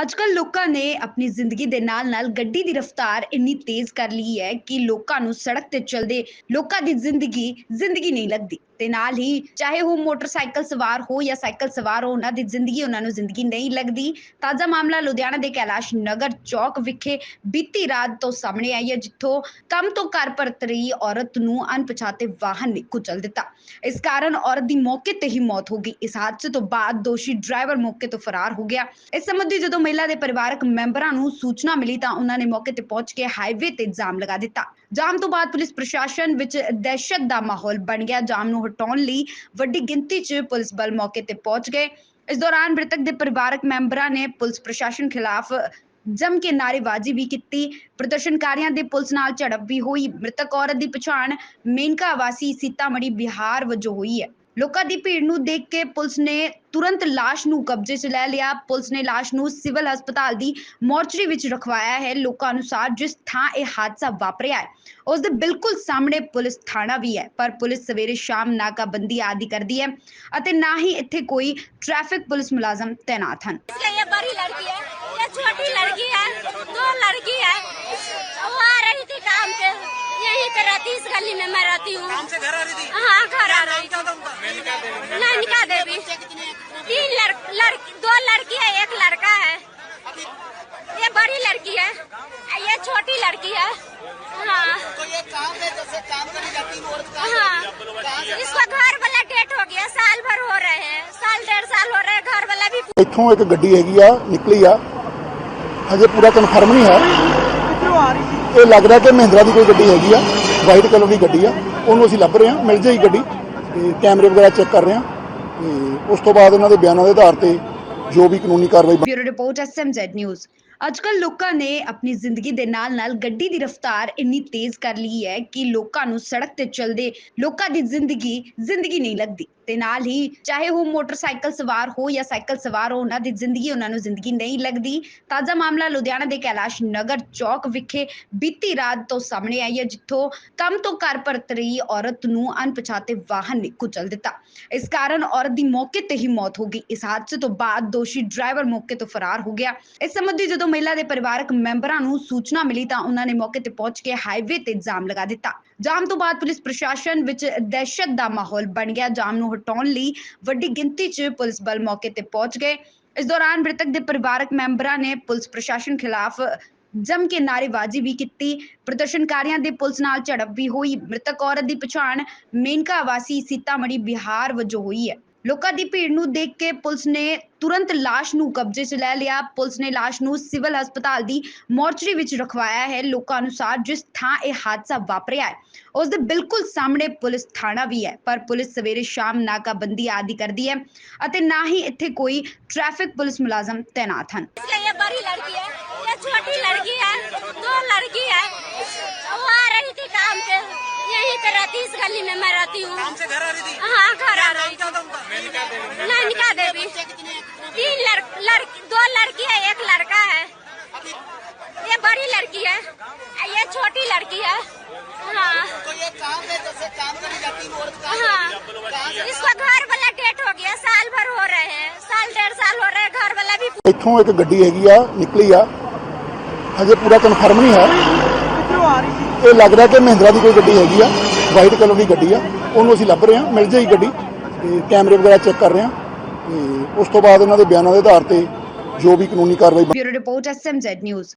ਅੱਜਕੱਲ ਲੋਕਾਂ ਨੇ ਆਪਣੀ ਜ਼ਿੰਦਗੀ ਦੇ ਨਾਲ-ਨਾਲ ਗੱਡੀ ਦੀ ਰਫ਼ਤਾਰ ਇੰਨੀ ਤੇਜ਼ ਕਰ ਲਈ ਹੈ ਕਿ ਲੋਕਾਂ ਨੂੰ ਸੜਕ ਤੇ ਚੱਲਦੇ ਲੋਕਾਂ ਦੀ ਜ਼ਿੰਦਗੀ ਜ਼ਿੰਦਗੀ ਨਹੀਂ ਲੱਗਦੀ। ਤੇ ਨਾਲ ਹੀ ਚਾਹੇ ਉਹ ਮੋਟਰਸਾਈਕਲ ਸਵਾਰ ਹੋ ਜਾਂ ਸਾਈਕਲ ਸਵਾਰ ਹੋ, ਉਹਨਾਂ ਦੀ ਜ਼ਿੰਦਗੀ ਉਹਨਾਂ ਨੂੰ ਜ਼ਿੰਦਗੀ ਨਹੀਂ ਲੱਗਦੀ। ਤਾਜ਼ਾ ਮਾਮਲਾ ਲੁਧਿਆਣਾ ਦੇ ਕੈਲਾਸ਼ ਨਗਰ ਚੌਕ ਵਿਖੇ ਬੀਤੀ ਰਾਤ ਤੋਂ ਸਾਹਮਣੇ ਆਈ ਹੈ, ਜਿੱਥੋਂ ਕੰਮ ਤੋਂ ਘਰ ਪਰਤ ਰਹੀ ਔਰਤ ਨੂੰ ਅਣਪਛਾਤੇ ਵਾਹਨ ਨੇ ਕੁਚਲ ਦਿੱਤਾ। ਇਸ ਕਾਰਨ ਔਰਤ ਦੀ ਮੌਕੇ ਤੇ ਹੀ ਮੌਤ ਹੋ ਗਈ। ਇਸ ਹਾਦਸੇ ਤੋਂ ਬਾਅਦ ਦੋਸ਼ੀ ਡਰਾਈਵਰ ਮੌਕੇ ਤੋਂ ਫਰਾਰ ਹੋ ਗਿਆ। ਇਸ ਸੰਬੰਧੀ ਜਦੋਂ ਮਹਿਲਾ ਦੇ ਪਰਿਵਾਰਕ ਮੈਂਬਰਾਂ ਨੂੰ ਸੂਚਨਾ ਮਿਲੀ ਤਾਂ ਉਹਨਾਂ ਨੇ ਮੌਕੇ ਤੇ ਪਹੁੰਚ ਕੇ ਹਾਈਵੇ ਤੇ ਜਾਮ ਲਗਾ ਦਿੱਤਾ। ਜਾਮ ਤੋਂ ਬਾਅਦ ਪੁਲਿਸ ਪ੍ਰਸ਼ਾਸਨ ਵਿੱਚ ਦਹਿਸ਼ਤ ਦਾ ਮਾਹੌਲ ਬਣ ਗਿਆ। ਜਾਮ ਨੂੰ ਹਟਾਉਣ ਲਈ ਵੱਡੀ ਗਿਣਤੀ 'ਚ ਪੁਲਿਸ ਬਲ ਮੌਕੇ ਤੇ ਪਹੁੰਚ ਗਏ। ਇਸ ਦੌਰਾਨ ਮ੍ਰਿਤਕ ਦੇ ਪਰਿਵਾਰਕ ਮੈਂਬਰਾਂ ਨੇ ਪੁਲਿਸ ਪ੍ਰਸ਼ਾਸਨ ਖਿਲਾਫ ਜਮ ਕੇ ਨਾਅਰੇਬਾਜ਼ੀ ਵੀ ਕੀਤੀ। ਪ੍ਰਦਰਸ਼ਨਕਾਰੀਆਂ ਦੇ ਪੁਲਿਸ ਨਾਲ ਝੜਪ ਵੀ ਹੋਈ। ਮ੍ਰਿਤਕ ਔਰਤ ਦੀ ਪਛਾਣ ਮੇਨਕਾ ਵਾਸੀ ਸੀਤਾਮੜੀ ਬਿਹਾਰ ਵਜੋਂ ਹੋਈ ਹੈ। ਲੋਕਾਂ ਦੀ ਭੀੜ ਨੂੰ ਦੇਖ ਕੇ ਪੁਲਿਸ ਨੇ ਤੁਰੰਤ ਲਾਸ਼ ਨੂੰ ਕਬਜ਼ੇ 'ਚ ਲੈ ਲਿਆ ਪੁਲਿਸ ਨੇ ਲਾਸ਼ ਨੂੰ ਸਿਵਲ ਹਸਪਤਾਲ ਦੀ ਮੋਰਚਰੀ ਵਿੱਚ ਰਖਵਾਇਆ ਹੈ ਲੋਕਾਂ ਅਨੁਸਾਰ ਜਿਸ ਥਾਂ ਇਹ ਹਾਦਸਾ ਵਾਪਰਿਆ ਹੈ ਉਸ ਦੇ ਬਿਲਕੁਲ ਸਾਹਮਣੇ ਪੁਲਿਸ ਥਾਣਾ ਵੀ ਹੈ ਪਰ ਪੁਲਿਸ ਸਵੇਰੇ ਸ਼ਾਮ ਨਾਕਾਬੰਦੀ ਆਦਿ ਕਰਦੀ ਹੈ ਅਤੇ ਨਾ ਹੀ ਇੱਥੇ ਕੋਈ ਟ੍ਰੈਫਿਕ ਪੁਲਿਸ ਮੁਲਾਜ਼ਮ ਤੈਨਾਤ ਹਨ इसलिए ये बड़ी लड़की है ये छोटी लड़की है दो लड़की है वो आ रही थी काम से यहीं पे रहती इस गली में मैं रहती हूँ काम से घर आ रही थी हाँ ये बड़ी लड़की है ये छोटी लड़की है हाँ तो ये काम है जैसे काम करी जाती है औरत काम हाँ इसका घर वाला डेट हो गया साल भर हो रहे हैं साल डेढ़ साल हो रहे हैं घर वाला भी ਇੱਥੋਂ ਇੱਕ ਗੱਡੀ ਹੈਗੀ ਆ ਨਿਕਲੀ ਆ ਹਜੇ ਪੂਰਾ ਕਨਫਰਮ ਨਹੀਂ ਹੈ ਇਹ ਲੱਗ ਰਿਹਾ ਕਿ ਮਹਿੰਦਰਾ ਦੀ ਕੋਈ ਗੱਡੀ ਹੈਗੀ ਆ ਵਾਈਟ ਕਲਰ ਦੀ ਗੱਡੀ ਆ ਉਹਨੂੰ ਅਸੀਂ ਲੱਭ ਰਹੇ ਹਾਂ ਮਿਲ ਜਾਏਗੀ ਗੱਡੀ ਤੇ ਕੈਮਰੇ ਵਗੈਰਾ ਚੈੱਕ ਕਰ ਰਹੇ ਹਾਂ ਤੇ ਉਸ ਤੋਂ ਬਾਅਦ ਉਹਨਾਂ ਦੇ ਬਿਆਨਾਂ ਦੇ ਆਧਾਰ ਤੇ ਜੋ ਵੀ ਕਾਨੂੰਨੀ ਕਾਰਵਾਈ ਬਿਊਰੋ ਰਿਪੋਰਟ ਐਸਐਮਜ਼ੈਡ ਨਿਊਜ਼ ਅੱਜ ਅੱਜਕੱਲ ਲੋਕਾਂ ਨੇ ਆਪਣੀ ਜ਼ਿੰਦਗੀ ਦੇ ਨਾਲ-ਨਾਲ ਗੱਡੀ ਦੀ ਰਫ਼ਤਾਰ ਇੰਨੀ ਤੇਜ਼ ਕਰ ਲਈ ਹੈ ਕਿ ਲੋਕਾਂ ਨੂੰ ਸੜਕ ਤੇ ਚੱਲਦੇ ਲੋਕਾਂ ਦੀ ਜ਼ਿੰਦਗੀ ਜ਼ਿੰਦਗੀ ਨਹੀਂ ਲੱਗਦੀ। ਤੇ ਨਾਲ ਹੀ, ਚਾਹੇ ਉਹ ਮੋਟਰਸਾਈਕਲ ਸਵਾਰ ਹੋ ਜਾਂ ਸਾਈਕਲ ਸਵਾਰ ਹੋ, ਉਹਨਾਂ ਦੀ ਜ਼ਿੰਦਗੀ ਉਹਨਾਂ ਨੂੰ ਜ਼ਿੰਦਗੀ ਨਹੀਂ ਲੱਗਦੀ। ਤਾਜ਼ਾ ਮਾਮਲਾ ਲੁਧਿਆਣਾ ਦੇ ਕੈਲਾਸ਼ ਨਗਰ ਚੌਕ ਵਿਖੇ ਬੀਤੀ ਰਾਤ ਤੋਂ ਸਾਹਮਣੇ ਆਈ ਹੈ, ਜਿੱਥੋਂ ਕੰਮ ਤੋਂ ਘਰ ਪਰਤ ਰਹੀ ਔਰਤ ਨੂੰ ਅਣਪਛਾਤੇ ਵਾਹਨ ਨੇ ਕੁਚਲ ਦਿੱਤਾ। ਇਸ ਕਾਰਨ ਔਰਤ ਦੀ ਮੌਕੇ ਤੇ ਹੀ ਮੌਤ ਹੋ ਗਈ। ਇਸ ਹਾਦਸੇ ਤੋਂ ਬਾਅਦ ਦੋਸ਼ੀ ਡਰਾਈਵਰ ਮੌਕੇ ਤੋਂ ਫਰਾਰ ਹੋ ਗਿਆ। ਇਸ ਸੰਬੰਧੀ ਜਦੋਂ ਮਹਿਲਾ ਦੇ ਪਰਿਵਾਰਕ ਮੈਂਬਰਾਂ ਨੂੰ ਸੂਚਨਾ ਮਿਲੀ ਤਾਂ ਉਹਨਾਂ ਨੇ ਮੌਕੇ ਤੇ ਪਹੁੰਚ ਕੇ ਹਾਈਵੇ ਤੇ ਜਾਮ ਲਗਾ ਦਿੱਤਾ। ਜਾਮ ਤੋਂ ਬਾਅਦ ਪੁਲਿਸ ਪ੍ਰਸ਼ਾਸਨ ਵਿੱਚ ਦਹਿਸ਼ਤ ਦਾ ਮਾਹੌਲ ਬਣ ਗਿਆ। ਜਾਮ ਨੂੰ ਹਟਾਉਣ ਲਈ ਵੱਡੀ ਗਿਣਤੀ 'ਚ ਪੁਲਿਸ ਬਲ ਮੌਕੇ ਤੇ ਪਹੁੰਚ ਗਏ। ਇਸ ਦੌਰਾਨ ਮ੍ਰਿਤਕ ਦੇ ਪਰਿਵਾਰਕ ਮੈਂਬਰਾਂ ਨੇ ਪੁਲਿਸ ਪ੍ਰਸ਼ਾਸਨ ਖਿਲਾਫ ਜਮ ਕੇ ਨਾਅਰੇਬਾਜ਼ੀ ਵੀ ਕੀਤੀ। ਪ੍ਰਦਰਸ਼ਨਕਾਰੀਆਂ ਦੇ ਪੁਲਿਸ ਨਾਲ ਝੜਪ ਵੀ ਹੋਈ। ਮ੍ਰਿਤਕ ਔਰਤ ਦੀ ਪਛਾਣ ਮੇਨਕਾ ਵਾਸੀ ਸੀਤਾਮੜੀ ਬਿਹਾਰ ਵਜੋਂ ਹੋਈ ਹੈ। ਲੋਕਾਂ ਦੀ ਭੀੜ ਨੂੰ ਦੇਖ ਕੇ ਪੁਲਿਸ ਨੇ ਤੁਰੰਤ ਲਾਸ਼ ਨੂੰ ਕਬਜ਼ੇ 'ਚ ਲੈ ਲਿਆ ਪੁਲਿਸ ਨੇ ਲਾਸ਼ ਨੂੰ ਸਿਵਲ ਹਸਪਤਾਲ ਦੀ ਮੋਰਚਰੀ ਵਿੱਚ ਰਖਵਾਇਆ ਹੈ ਲੋਕਾਂ ਅਨੁਸਾਰ ਜਿਸ ਥਾਂ ਇਹ ਹਾਦਸਾ ਵਾਪਰਿਆ ਹੈ ਉਸ ਦੇ ਬਿਲਕੁਲ ਸਾਹਮਣੇ ਪੁਲਿਸ ਥਾਣਾ ਵੀ ਹੈ ਪਰ ਪੁਲਿਸ ਸਵੇਰੇ ਸ਼ਾਮ ਨਾਕਾਬੰਦੀ ਆਦਿ ਕਰਦੀ ਹੈ ਅਤੇ ਨਾ ਹੀ ਇੱਥੇ ਕੋਈ ਟ੍ਰੈਫਿਕ ਪੁਲਿਸ ਮੁਲਾਜ਼ਮ ਤੈਨਾਤ ਹਨ इसलिए ये बड़ी लड़की है ये छोटी लड़की है दो लड़की है वो आ रही थी काम से यहीं पे रहती इस गली में मैं रहती हूँ काम से घर आ रही थी हाँ घर लड़की दो लड़की है एक लड़का है ये बड़ी लड़की है ये छोटी लड़की है हाँ तो ये काम है जैसे काम करी जाती है औरत काम हाँ इसका घर वाला डेट हो गया साल भर हो रहे हैं साल डेढ़ साल हो रहे हैं घर वाला भी ਇੱਥੋਂ ਇੱਕ ਗੱਡੀ ਹੈਗੀ ਆ ਨਿਕਲੀ ਆ ਹਜੇ ਪੂਰਾ ਕਨਫਰਮ ਨਹੀਂ ਹੈ ਇਹ ਲੱਗ ਰਿਹਾ ਕਿ ਮਹਿੰਦਰਾ ਦੀ ਕੋਈ ਗੱਡੀ ਹੈਗੀ ਆ ਵਾਈਟ ਕਲਰ ਦੀ ਗੱਡੀ ਆ ਉਹਨੂੰ ਅਸੀਂ ਲੱਭ ਰਹੇ ਹਾਂ ਮਿਲ ਜਾਏਗੀ ਗੱਡੀ ਤੇ ਕੈਮਰੇ ਵਗੈਰਾ ਚੈੱਕ ਕਰ ਰਹੇ ਹਾਂ ਤੇ ਉਸ ਤੋਂ ਬਾਅਦ ਇਹਨਾਂ ਦੇ ਬਿਆਨਾਂ ਦੇ ਆਧਾਰ ਤੇ ਜੋ ਵੀ ਕਾਨੂੰਨੀ ਕਾਰਵਾਈ ਬਿਊਰੋ ਰਿਪੋਰਟ ਐਸਐਮਜ਼ੈਡ ਨਿਊਜ਼